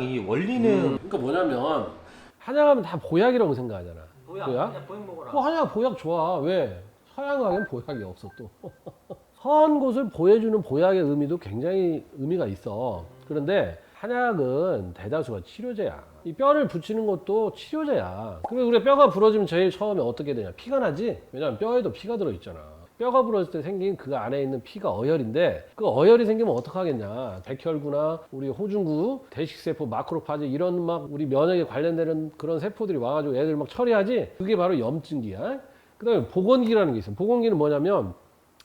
접골탕이 원리는 그러니까 뭐냐면 한약하면 다 보약이라고 생각하잖아. 보약? 그냥 보약 먹어라. 뭐 한약 보약 좋아. 왜? 서양학엔 보약이 없어 또. 선한 곳을 보여주는 보약의 의미도 굉장히 의미가 있어. 그런데 한약은 대다수가 치료제야. 이 뼈를 붙이는 것도 치료제야. 그리고 우리가 뼈가 부러지면 제일 처음에 어떻게 되냐? 피가 나지? 왜냐면 뼈에도 피가 들어있잖아. 뼈가 부러질 때 생긴 그 안에 있는 피가 어혈인데 그 어혈이 생기면 어떡하겠냐. 백혈구나 우리 호중구 대식세포 마크로파즈 이런 막 우리 면역에 관련되는 그런 세포들이 와가지고 애들 막 처리하지? 그게 바로 염증기야. 그 다음에 보건기라는 게 있어 보건기는 뭐냐면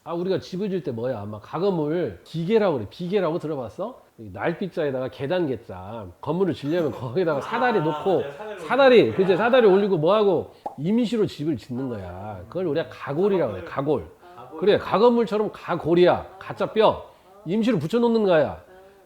아 우리가 집을 질 때 뭐야? 막 가건물 기계라고 그래. 비계라고 들어봤어? 이 날빛자에다가 계단계자 건물을 지려면 거기다가 사다리 놓고 사다리 그제 사다리 올리고 뭐하고 임시로 집을 짓는 거야. 그걸 우리가 가골이라고 그래. 가골 그래 가건물처럼 가골이야. 가짜 뼈. 임시로 붙여놓는 거야.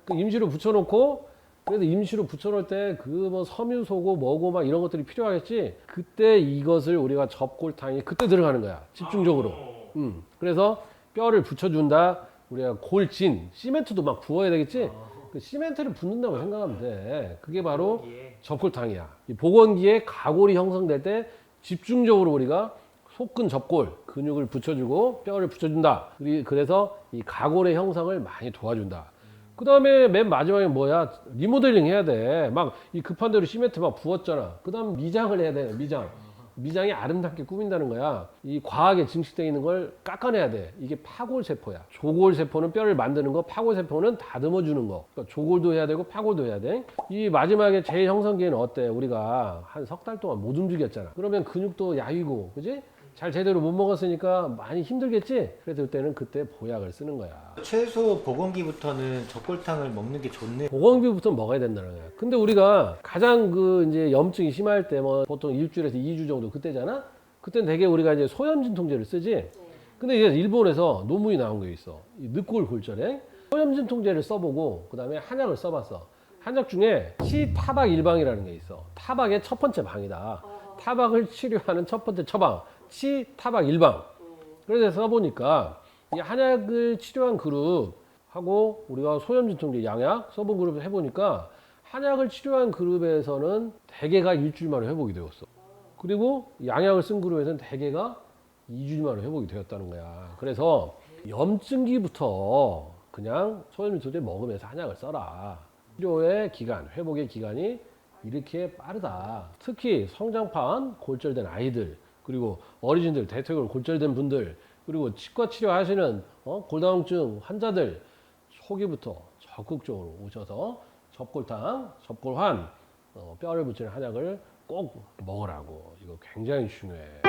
그 임시로 붙여놓고 그래서 임시로 붙여놓을 때 그 뭐 섬유소고 뭐고 막 이런 것들이 필요하겠지? 그때 이것을 우리가 접골탕이 그때 들어가는 거야. 집중적으로. 음. 그래서 뼈를 붙여준다. 우리가 골진 시멘트도 막 부어야 되겠지? 그 시멘트를 붓는다고 생각하면 돼. 그게 바로 접골탕이야. 이 복원기에 가골이 형성될 때 집중적으로 우리가 속근 접골 근육을 붙여주고 뼈를 붙여준다. 그래서 이 가골의 형성을 많이 도와준다. 그 다음에 맨 마지막에 뭐야 리모델링 해야 돼. 막 이 급한 대로 시멘트 막 부었잖아. 그 다음 미장을 해야 돼. 미장. 미장이 아름답게 꾸민다는 거야. 이 과하게 증식되어 있는 걸 깎아내야 돼. 이게 파골 세포야. 조골 세포는 뼈를 만드는 거, 파골 세포는 다듬어 주는 거. 그러니까 조골도 해야 되고 파골도 해야 돼. 이 마지막에 제일 형성기에는 어때? 우리가 한 석 달 동안 못 움직였잖아. 그러면 근육도 야위고, 그지? 잘 제대로 못 먹었으니까 많이 힘들겠지? 그래서 그때는 그때 보약을 쓰는 거야. 최소 보건기부터는 젖골탕을 먹는 게 좋네. 보건비부터 먹어야 된다는 거야. 근데 우리가 가장 그 이제 염증이 심할 때 뭐 보통 일주일에서 2주 정도 그때잖아? 그때는 되게 우리가 이제 소염 진 통제를 쓰지? 근데 이제 일본에서 논문이 나온 게 있어. 이 늑골 골절에 소염 진 통제를 써보고 그 다음에 한약을 써봤어. 한약 중에 치타박 일방이라는 게 있어. 타박의 첫 번째 방이다. 타박을 치료하는 첫 번째 처방. 치타박 일방. 그래서 써보니까 이 한약을 치료한 그룹하고 우리가 소염진 통제 양약 써본 그룹을 해보니까 한약을 치료한 그룹에서는 대개가 일주일 만에 회복이 되었어. 그리고 양약을 쓴 그룹에서는 대개가 2주 만에 회복이 되었다는 거야. 그래서 염증기부터 그냥 소염진 통제 먹으면서 한약을 써라. 치료의 기간, 회복의 기간이 이렇게 빠르다. 특히 성장판 골절된 아이들, 그리고 어르신들, 대퇴골 골절된 분들, 그리고 치과 치료하시는 어? 골다공증 환자들 초기부터 적극적으로 오셔서 접골탕, 접골환, 어, 뼈를 붙이는 한약을 꼭 먹으라고. 이거 굉장히 중요해.